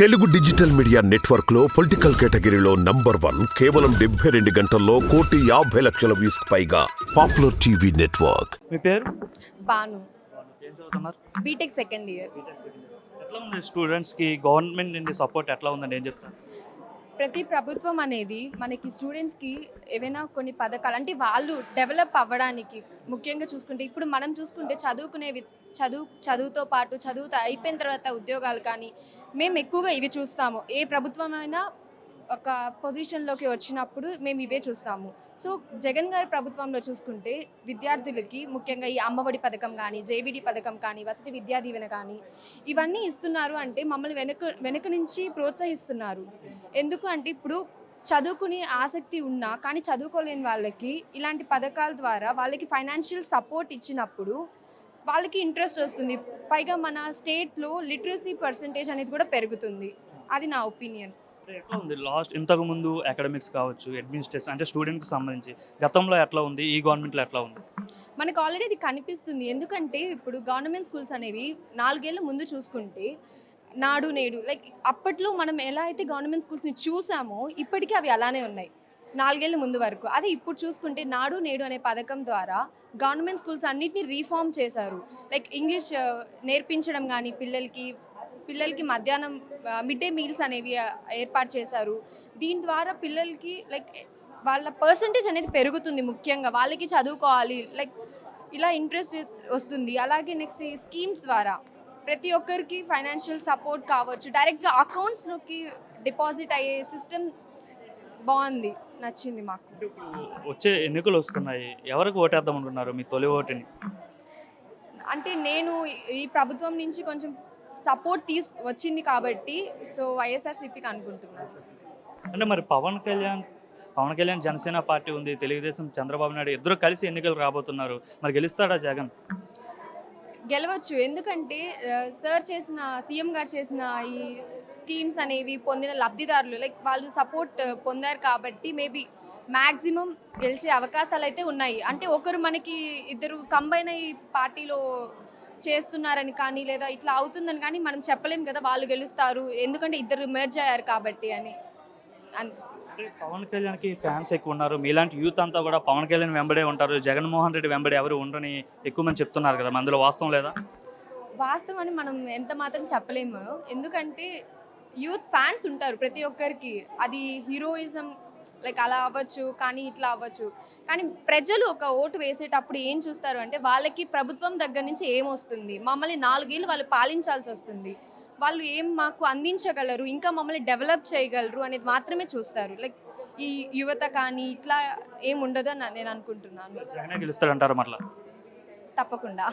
Telugu digital media నెట్వర్క్లో political కేటగిరీలో number one కేవలం డెబ్బై రెండు గంటల్లో కోటి యాభై లక్షల వ్యూస్ పైగా పాపులర్ టీవీ నెట్వర్క్. మీ పేరు? బాను. ఏం చదువుతున్నారు? BTech second year. ఎట్లా ఉంది స్టూడెంట్స్కి గవర్నమెంట్ నుండి సపోర్ట్ ఎట్లా ఉందని ఏం చెప్తారు? ప్రతి ప్రభుత్వం అనేది మనకి స్టూడెంట్స్కి ఏవైనా కొన్ని పథకాలు అంటే వాళ్ళు డెవలప్ అవ్వడానికి ముఖ్యంగా చూసుకుంటే ఇప్పుడు మనం చూసుకుంటే చదువుకునే చదువు చదువుతో పాటు చదువుతో అయిపోయిన తర్వాత ఉద్యోగాలు కానీ మేము ఎక్కువగా ఇవి చూస్తాము. ఏ ప్రభుత్వమైనా ఒక పొజిషన్లోకి వచ్చినప్పుడు మేము ఇవే చూస్తాము. సో జగన్ గారి ప్రభుత్వంలో చూసుకుంటే విద్యార్థులకి ముఖ్యంగా ఈ అమ్మఒడి పథకం కానీ జేవిడి పథకం కానీ వసతి విద్యా దీవెన కానీ ఇవన్నీ ఇస్తున్నారు అంటే మమ్మల్ని వెనక వెనక నుంచి ప్రోత్సహిస్తున్నారు. ఎందుకు అంటే ఇప్పుడు చదువుకునే ఆసక్తి ఉన్నా కానీ చదువుకోలేని వాళ్ళకి ఇలాంటి పథకాల ద్వారా వాళ్ళకి ఫైనాన్షియల్ సపోర్ట్ ఇచ్చినప్పుడు వాళ్ళకి ఇంట్రెస్ట్ వస్తుంది. పైగా మన స్టేట్లో లిటరసీ పర్సంటేజ్ అనేది కూడా పెరుగుతుంది. అది నా ఒపీనియన్ ఎట్లా ఉంది? లాస్ట్ ఇంతకు ముందు అకాడమిక్స్ కావచ్చు అడ్మినిస్ట్రేషన్ అంటే స్టూడెంట్కి సంబంధించి గతంలో ఎట్లా ఉంది? ఈ గవర్నమెంట్లో ఎట్లా ఉంది? మనకు ఆల్రెడీ ఇది కనిపిస్తుంది. ఎందుకంటే ఇప్పుడు గవర్నమెంట్ స్కూల్స్ అనేవి నాలుగేళ్ళ ముందు చూసుకుంటే నాడు నేడు లైక్ అప్పట్లో మనం ఎలా అయితే గవర్నమెంట్ స్కూల్స్ని చూసామో ఇప్పటికీ అవి అలానే ఉన్నాయి. నాలుగేళ్ళ ముందు వరకు. అదే ఇప్పుడు చూసుకుంటే నాడు నేడు అనే పథకం ద్వారా గవర్నమెంట్ స్కూల్స్ అన్నిటిని రీఫార్మ్ చేశారు. లైక్ ఇంగ్లీష్ uh, నేర్పించడం కానీ పిల్లలకి పిల్లలకి మధ్యాహ్నం మిడ్ డే మీల్స్ అనేవి ఏర్పాటు చేశారు. దీని ద్వారా పిల్లలకి లైక్ వాళ్ళ పర్సంటేజ్ అనేది పెరుగుతుంది ముఖ్యంగా. వాళ్ళకి చదువుకోవాలి లైక్ ఇలా ఇంట్రెస్ట్ వస్తుంది. అలాగే నెక్స్ట్ ఈ స్కీమ్స్ ద్వారా ప్రతి ఒక్కరికి ఫైనాన్షియల్ సపోర్ట్ కావచ్చు. డైరెక్ట్గా అకౌంట్స్లోకి డిపాజిట్ అయ్యే సిస్టమ్ బాగుంది నచ్చింది మాకు. వచ్చే ఎన్నికలు వస్తున్నాయి. ఎవరికి ఓటేద్దాం అనుకున్నారు మీ తొలి ఓటుని? అంటే నేను ఈ ప్రభుత్వం నుంచి కొంచెం సపోర్ట్ తీస్ వచ్చింది కాబట్టి సో వైఎస్ఆర్సీపీకి అనుకుంటున్నాను. అంటే మరి పవన్ కళ్యాణ్ పవన్ కళ్యాణ్ జనసేన పార్టీ ఉంది తెలుగుదేశం చంద్రబాబు నాయుడు ఇద్దరు కలిసి ఎన్నికలు రాబోతున్నారు. మరి గెలుస్తాడా జగన్? గెలవచ్చు. ఎందుకంటే సార్ చేసిన సీఎం గారు చేసిన ఈ స్కీమ్స్ అనేవి పొందిన లబ్ధిదారులు లైక్ వాళ్ళు సపోర్ట్ పొందారు కాబట్టి మేబీ మ్యాక్సిమం గెలిచే అవకాశాలు అయితే ఉన్నాయి. అంటే ఒకరు మనకి ఇద్దరు కంబైన్ అయ్యి పార్టీలో చేస్తున్నారని కానీ లేదా ఇట్లా అవుతుందని కానీ మనం చెప్పలేం కదా వాళ్ళు గెలుస్తారు. ఎందుకంటే ఇద్దరు మెర్జ్ అయ్యారు కాబట్టి అని. పవన్ కళ్యాణ్కి ఫ్యాన్స్ ఎక్కువ ఉన్నారు. మీలాంటి యూత్ అంతా కూడా పవన్ కళ్యాణ్ వెంబడే ఉంటారు. జగన్మోహన్ రెడ్డి వెంబడి ఎవరు ఉండరని ఎక్కువ మంది చెప్తున్నారు కదా. అందులో వాస్తవం లేదా? వాస్తవం అని మనం ఎంత మాత్రం చెప్పలేము. ఎందుకంటే యూత్ ఫ్యాన్స్ ఉంటారు ప్రతి ఒక్కరికి. అది హీరోయిజం లైక్ అలా అవ్వచ్చు కానీ ఇట్లా అవ్వచ్చు. కానీ ప్రజలు ఒక ఓటు వేసేటప్పుడు ఏం చూస్తారు అంటే వాళ్ళకి ప్రభుత్వం దగ్గర నుంచి ఏం వస్తుంది? మమ్మల్ని నాలుగేళ్ళు వాళ్ళు పాలించాల్సి వస్తుంది. వాళ్ళు ఏం మాకు అందించగలరు? ఇంకా మమ్మల్ని డెవలప్ చేయగలరు అనేది మాత్రమే చూస్తారు. లైక్ ఈ యువత కానీ ఇట్లా ఏం ఉండదు అని నేను అనుకుంటున్నాను. తప్పకుండా.